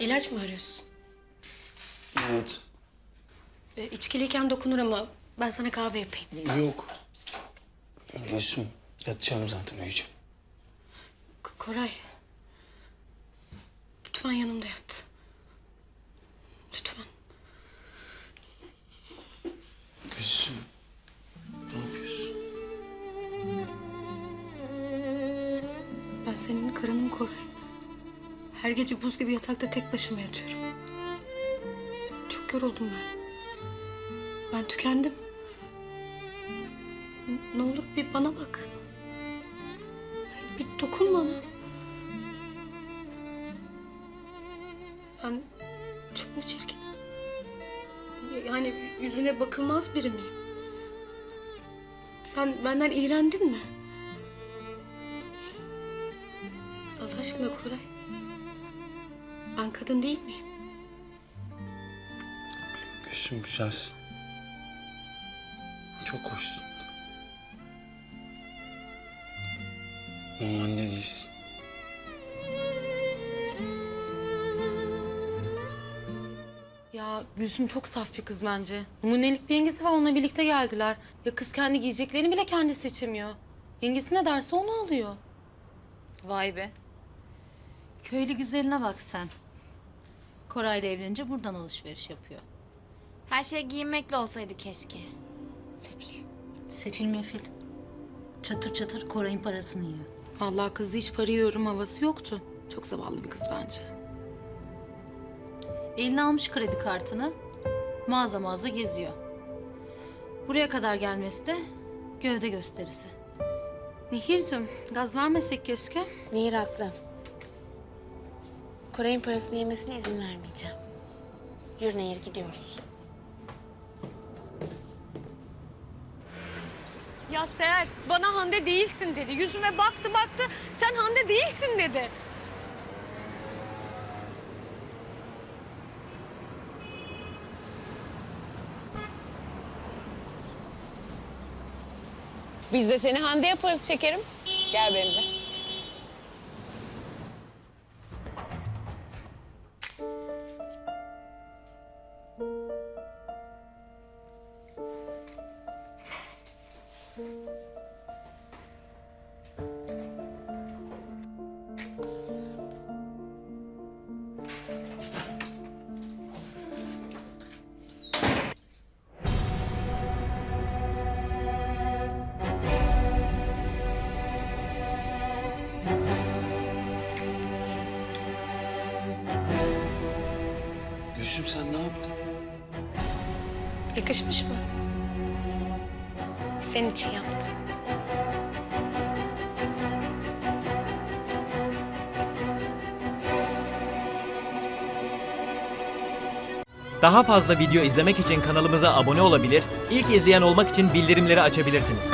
İlaç mı arıyorsun? Evet. E, içkiliyken dokunur ama ben sana kahve yapayım. Yok. Gülsüm yatacağım zaten uyuyacağım. K- Koray. Lütfen yanımda yat. Lütfen. Gülsüm. Ne yapıyorsun? Ben senin karınım Koray. Her gece buz gibi yatakta tek başıma yatıyorum. Çok yoruldum ben. Ben tükendim. Ne olur bir bana bak. Bir dokun bana. Ben çok mu çirkin? Yani yüzüne bakılmaz biri miyim? Sen benden iğrendin mi? Allah aşkına Koray. Ben kadın değil miyim? Gülsüm güzelsin. Çok hoşsun. Ama anne değilsin. Ya Gülsüm çok saf bir kız bence. Numunelik bir yengesi var onunla birlikte geldiler. Ya kız kendi giyeceklerini bile kendi seçemiyor. Yengesi ne derse onu alıyor. Vay be. Köylü güzeline bak sen. Koray'la evlenince buradan alışveriş yapıyor. Her şey giyinmekle olsaydı keşke. Sefil. Sefil mefil. Çatır çatır Koray'ın parasını yiyor. Vallahi kızı hiç para yiyorum havası yoktu. Çok zavallı bir kız bence. Eline almış kredi kartını. Mağaza mağaza geziyor. Buraya kadar gelmesi de gövde gösterisi. Nehir'cim gaz vermesek keşke. Nehir haklı. Koray'ın parasını yemesine izin vermeyeceğim. Yürü Nehir gidiyoruz. Ya Seher bana Hande değilsin dedi. Yüzüme baktı baktı. Sen Hande değilsin dedi. Biz de seni Hande yaparız şekerim. Gel benimle. Gülsüm sen ne yaptın? Yakışmış mı? Senin için yaptım. Daha fazla video izlemek için kanalımıza abone olabilir, ilk izleyen olmak için bildirimleri açabilirsiniz.